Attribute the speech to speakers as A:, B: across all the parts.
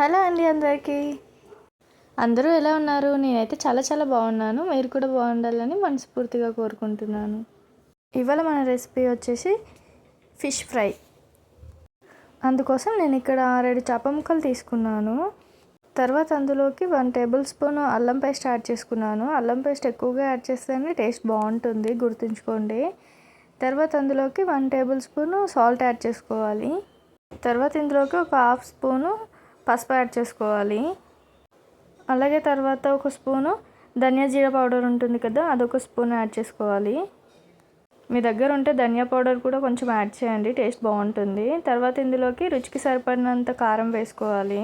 A: Hello అండి అందరికీ. అందరూ ఎలా ఉన్నారు? నేనైతే చాలా చాలా బాగున్నాను. మీరు కూడా బాగుండాలని మనస్ఫూర్తిగా కోరుకుంటున్నాను. ఇవాళ మన రెసిపీ వచ్చేసి ఫిష్ ఫ్రై. అందుకోసం నేను ఇక్కడ రెండు చేప ముక్కలు తీసుకున్నాను. తర్వాత అందులోకి వన్ టేబుల్ స్పూన్ అల్లం పేస్ట్ యాడ్ చేసుకున్నాను. అల్లం పేస్ట్ ఎక్కువగా యాడ్ చేస్తేనే టేస్ట్ బాగుంటుంది గుర్తుంచుకోండి. తర్వాత అందులోకి one tablespoon salt add చేసుకోవాలి. తర్వాత ఇందులోకి ఒక హాఫ్ స్పూను పసుపు యాడ్ చేసుకోవాలి. అలాగే తర్వాత ఒక స్పూను ధనియా జీర పౌడర్ ఉంటుంది కదా అదొక స్పూన్ యాడ్ చేసుకోవాలి. మీ దగ్గర ఉంటే ధనియా పౌడర్ కూడా కొంచెం యాడ్ చేయండి టేస్ట్ బాగుంటుంది. తర్వాత ఇందులోకి రుచికి సరిపడినంత కారం వేసుకోవాలి.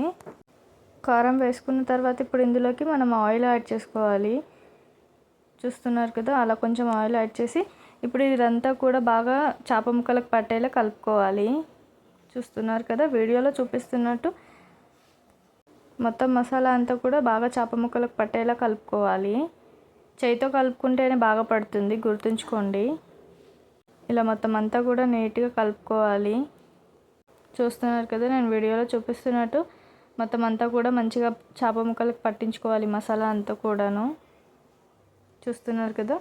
A: కారం వేసుకున్న తర్వాత ఇప్పుడు ఇందులోకి మనం ఆయిల్ యాడ్ చేసుకోవాలి. చూస్తున్నారు కదా అలా కొంచెం ఆయిల్ యాడ్ చేసి ఇప్పుడు ఇదంతా కూడా బాగా చేప ముక్కలకు పట్టేలా కలుపుకోవాలి. చూస్తున్నారు కదా వీడియోలో చూపిస్తున్నట్టు మొత్తం మసాలా అంతా కూడా బాగా చేప ముక్కలకు పట్టేలా కలుపుకోవాలి. చేయితో కలుపుకుంటేనే బాగా పడుతుంది. గుర్తుంచుకోండి. ఇలా మొత్తం అంతా కూడా నీట్గా కలుపుకోవాలి. చూస్తున్నారు కదా నేను వీడియోలో చూపిస్తున్నట్టు మొత్తం అంతా కూడా మంచిగా చేప ముక్కలకు పట్టించుకోవాలి మసాలా అంతా కూడాను. చూస్తున్నారు కదా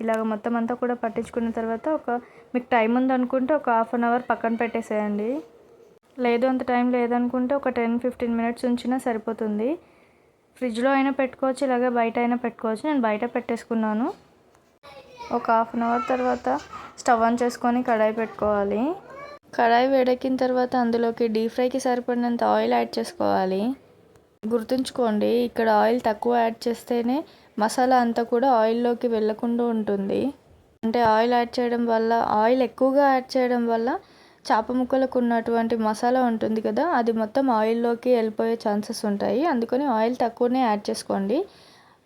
A: ఇలాగ మొత్తం అంతా కూడా పట్టించుకున్న తర్వాత ఒక మీకు టైం ఉందనుకుంటే ఒక హాఫ్ అన్ అవర్ పక్కన పెట్టేసేయండి. లేదు అంత టైం లేదనుకుంటే ఒక టెన్ ఫిఫ్టీన్ మినిట్స్ ఉంచినా సరిపోతుంది. ఫ్రిడ్జ్లో అయినా పెట్టుకోవచ్చు ఇలాగే బయట అయినా పెట్టుకోవచ్చు. నేను బయట పెట్టేసుకున్నాను. ఒక హాఫ్ అన్ అవర్ తర్వాత స్టవ్ ఆన్ చేసుకొని కడాయి పెట్టుకోవాలి. కడాయి వేడెక్కిన తర్వాత అందులోకి డీప్ ఫ్రైకి సరిపడినంత ఆయిల్ యాడ్ చేసుకోవాలి. గుర్తుంచుకోండి ఇక్కడ ఆయిల్ తక్కువ యాడ్ చేస్తేనే మసాలా అంతా కూడా ఆయిల్లోకి వెళ్ళకుండా ఉంటుంది. అంటే ఆయిల్ యాడ్ చేయడం వల్ల ఆయిల్ ఎక్కువగా యాడ్ చేయడం వల్ల చేప ముక్కలకు ఉన్నటువంటి మసాలా ఉంటుంది కదా అది మొత్తం ఆయిల్లోకి వెళ్ళిపోయే ఛాన్సెస్ ఉంటాయి. అందుకని ఆయిల్ తక్కువనే యాడ్ చేసుకోండి.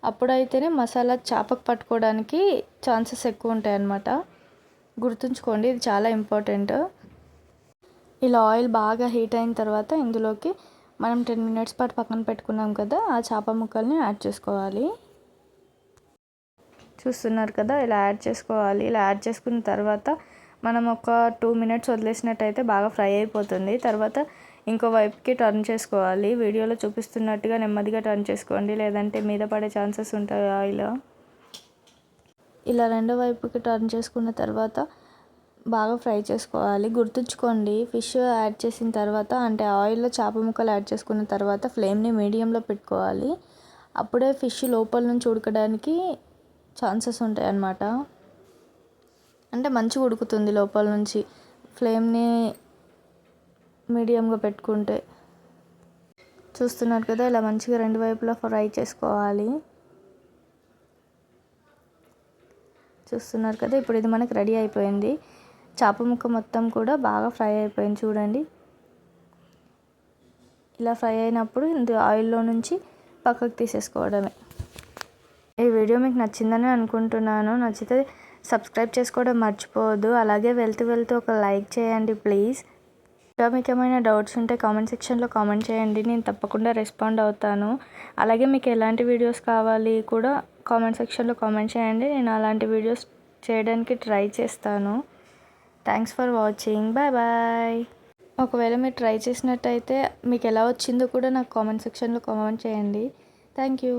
A: అప్పుడైతేనే మసాలా చేపకు పట్టుకోవడానికి ఛాన్సెస్ ఎక్కువ ఉంటాయి అన్నమాట గుర్తుంచుకోండి ఇది చాలా ఇంపార్టెంట్. ఇలా ఆయిల్ బాగా హీట్ అయిన తర్వాత ఇందులోకి మనం టెన్ మినిట్స్ పాటు పక్కన పెట్టుకున్నాం కదా ఆ చేప ముక్కల్ని యాడ్ చేసుకోవాలి. చూస్తున్నారు కదా ఇలా యాడ్ చేసుకోవాలి. ఇలా యాడ్ చేసుకున్న తర్వాత మనం ఒక టూ మినిట్స్ వదిలేసినట్టయితే బాగా ఫ్రై అయిపోతుంది. తర్వాత ఇంకో వైపుకి టర్న్ చేసుకోవాలి. వీడియోలో చూపిస్తున్నట్టుగా నెమ్మదిగా టర్న్ చేసుకోండి. లేదంటే మీద పడే ఛాన్సెస్ ఉంటాయి ఆయిల్ ఇలా రెండో వైపుకి టర్న్ చేసుకున్న తర్వాత బాగా ఫ్రై చేసుకోవాలి. గుర్తుంచుకోండి ఫిష్ యాడ్ చేసిన తర్వాత అంటే ఆయిల్లో చేప ముక్కలు యాడ్ చేసుకున్న తర్వాత ఫ్లేమ్ని మీడియంలో పెట్టుకోవాలి. అప్పుడే ఫిష్ లోపల నుంచి ఉడకడానికి ఛాన్సెస్ ఉంటాయి అన్నమాట అంటే మంచిగా ఉడుకుతుంది లోపల నుంచి. ఫ్లేమ్ని మీడియంగా పెట్టుకుంటే. చూస్తున్నారు కదా ఇలా మంచిగా రెండు వైపులా ఫ్రై చేసుకోవాలి. చూస్తున్నారు కదా ఇప్పుడు ఇది మనకు రెడీ అయిపోయింది. చేప ముక్క మొత్తం కూడా బాగా ఫ్రై అయిపోయింది చూడండి. ఇలా ఫ్రై అయినప్పుడు ఇంత ఆయిల్లో నుంచి పక్కకు తీసేసుకోవడమే. ఈ వీడియో మీకు నచ్చిందని అనుకుంటున్నాను. నచ్చితే సబ్స్క్రైబ్ చేసుకోవడం మర్చిపోవద్దు. అలాగే వెళ్తూ వెళ్తూ ఒక లైక్ చేయండి ప్లీజ్. ఇంకా మీకు ఏమైనా డౌట్స్ ఉంటే కామెంట్ సెక్షన్లో కామెంట్ చేయండి. నేను తప్పకుండా రెస్పాండ్ అవుతాను. అలాగే మీకు ఎలాంటి వీడియోస్ కావాలి కూడా కామెంట్ సెక్షన్లో కామెంట్ చేయండి. నేను అలాంటి వీడియోస్ చేయడానికి ట్రై చేస్తాను. Thanks for watching. Bye bye. ఒకవేళ మీరు ట్రై చేసినట్టయితే మీకు ఎలా వచ్చిందో కూడా నాకు కామెంట్ సెక్షన్లో కామెంట్ చేయండి. Thank you.